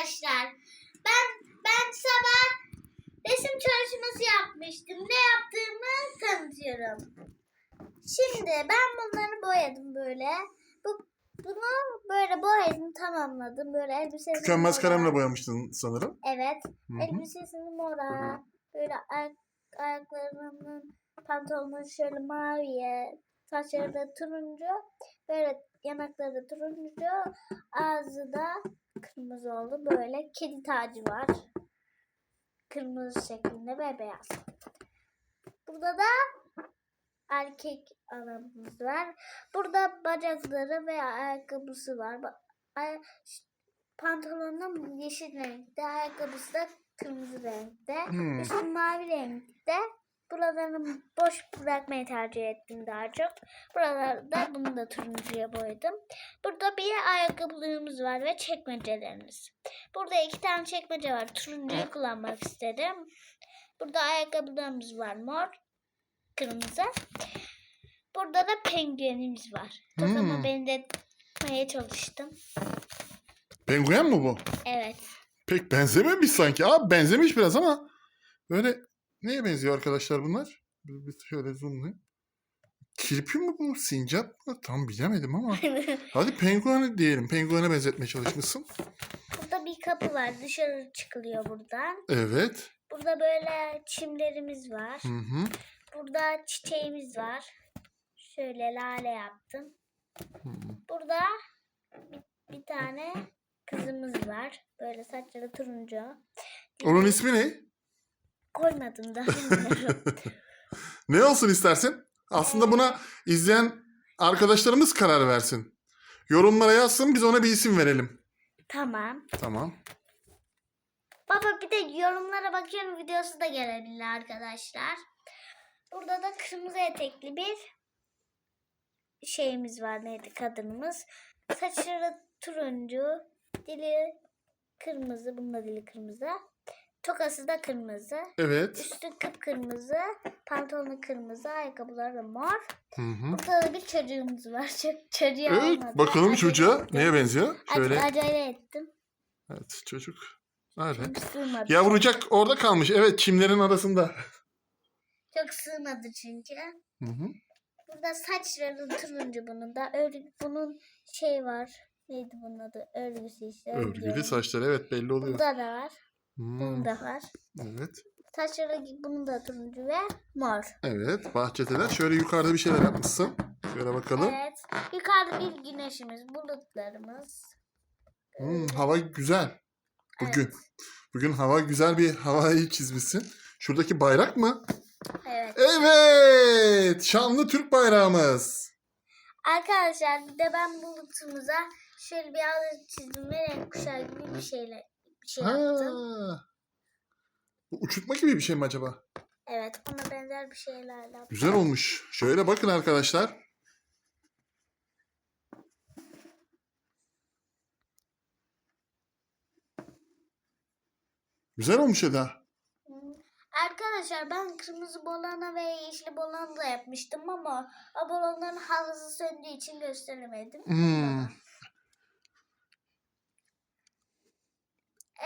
arkadaşlar. Ben ben sabah resim çalışması yapmıştım. Ne yaptığımı tanıtıyorum. Şimdi ben bunları boyadım böyle. Bu bunu böyle boyadım tamamladım. Böyle elbisesini Tükenmez mora- kalemle boyamıştın sanırım. Evet. Hı hı. Elbisesini mora. Böyle ayak, ayaklarının pantolonu şöyle maviye. Saçları da turuncu. Böyle yanakları da turuncu. Ağzı da kırmızı oldu. Böyle kedi tacı var. Kırmızı şeklinde ve beyaz. Burada da erkek adamımız var. Burada bacakları ve ayakkabısı var. Ay- Pantolonum yeşil renkte, ayakkabısı da kırmızı renkte. Hmm. Üstü mavi renkte. Buralarını boş bırakmayı tercih ettim daha çok. Buralarda bunu da turuncuya boyadım. Burada bir ayakkabılığımız var ve çekmecelerimiz. Burada iki tane çekmece var. Turuncuyu kullanmak istedim. Burada ayakkabılarımız var. Mor, kırmızı. Burada da penguenimiz var. Kafama Hmm. benzetmeye çalıştım. Penguen mi bu? Evet. Pek benzememiş sanki. Abi benzemiş biraz ama böyle neye benziyor arkadaşlar bunlar? Bir, bir şöyle zoomlayayım. Kirpi mi bu? Sincap mı? Tam bilemedim ama. Hadi penguen diyelim. Penguene benzetmeye çalışmışsın. Burada bir kapı var. Dışarı çıkılıyor buradan. Evet. Burada böyle çimlerimiz var. Hı hı. Burada çiçeğimiz var. Şöyle lale yaptım. Hı. Burada bir, bir tane kızımız var. Böyle saçları turuncu. Onun ismi ne? Koymadım da bilmiyorum. Ne olsun istersin? Aslında buna izleyen arkadaşlarımız karar versin. Yorumlara yazsın biz ona bir isim verelim. tamam. Tamam. Baba bir de yorumlara bakıyorum videosu da gelebilir arkadaşlar. Burada da kırmızı etekli bir şeyimiz var neydi kadınımız. Saçları turuncu, dili kırmızı, bunun da dili kırmızı. Tokası da kırmızı. Evet. Üstü kıpkırmızı, pantolonu kırmızı, ayakkabıları da mor. Hı hı. Burada da bir çocuğumuz var. Çok çocuğa Evet olmadı. bakalım çocuğa neye benziyor? Şöyle. Acele, acele ettim. Evet çocuk. Öyle. Sığmadı. Yavrucak orada kalmış. Evet çimlerin arasında. Çok sığmadı çünkü. Hı hı. Burada saçları turuncu bunun da. Örgü, bunun şey var. Neydi bunun adı? Örgüsü işte. Örgülü örgü. saçları evet belli oluyor. Burada da var. Hmm, Bunun da var. Evet. Saçları bunun da turuncu ve mor. Evet bahçedeler. Şöyle yukarıda bir şeyler yapmışsın. Şöyle bakalım. Evet. Yukarıda bir güneşimiz, bulutlarımız. Hmm, hava güzel. Bugün. Evet. Bugün hava güzel bir havayı çizmişsin. Şuradaki bayrak mı? Evet. Evet. Şanlı Türk bayrağımız. Arkadaşlar bir de ben bulutumuza şöyle bir adı çizdim ve renk kuşağı gibi bir şeyle şey yaptım. Ha. Bu uçurtma gibi bir şey mi acaba? Evet ona benzer bir şeylerle yaptım. Güzel olmuş. Şöyle bakın arkadaşlar. Güzel olmuş Eda. Arkadaşlar ben kırmızı bolana ve yeşil bolana da yapmıştım ama o bolanların halası söndüğü için gösteremedim. Hmm.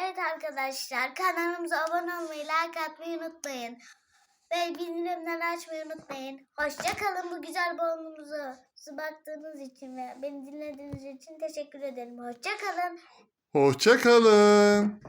Evet arkadaşlar kanalımıza abone olmayı, like atmayı unutmayın. Ve bildirimleri açmayı unutmayın. Hoşça kalın bu güzel balonumuzu baktığınız için ve beni dinlediğiniz için teşekkür ederim. Hoşça kalın. Hoşça kalın.